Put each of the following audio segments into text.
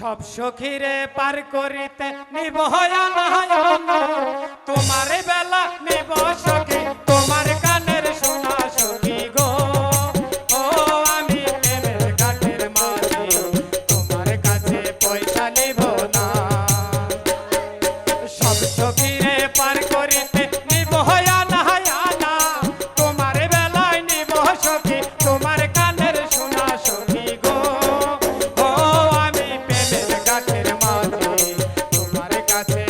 সব সখীরে পার করিতে নিব তোমার বেলা নিব সখী, তোমার কানের সোনা সখী গো। ও, আমি কাঠের মাঝি, তোমার কাছে পয়সা নিব না। সব সখীরে পার করিতে that.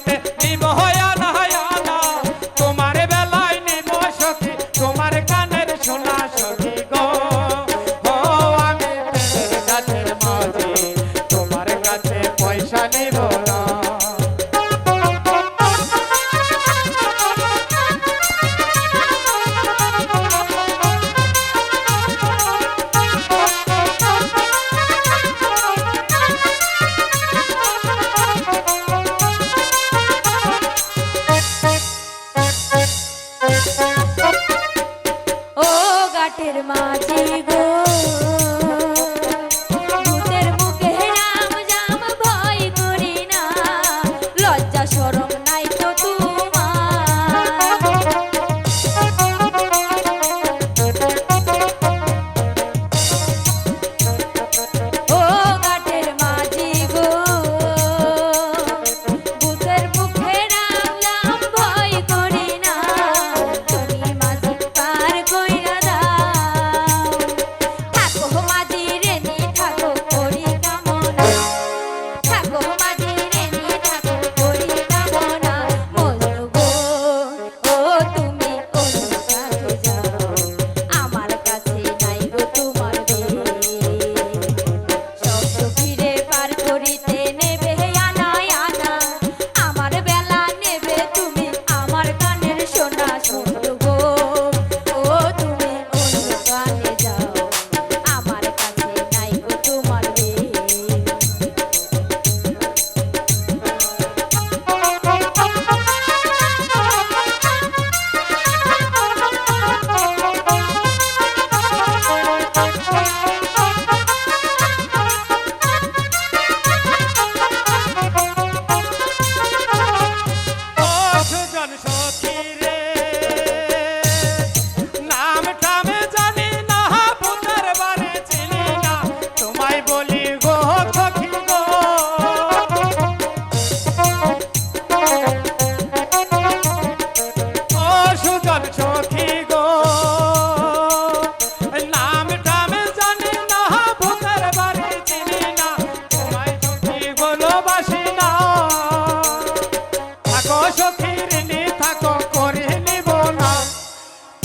সখীর নি থাকো করে নিব না।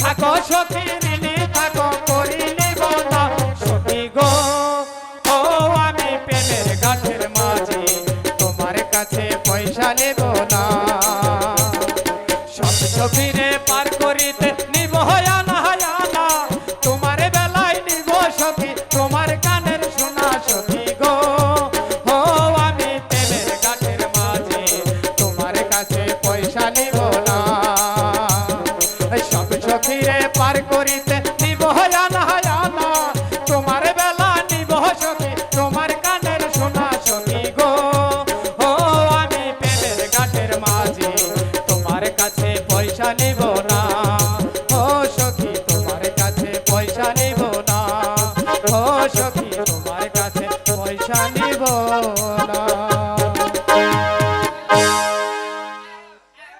থাকো সখীর amigo.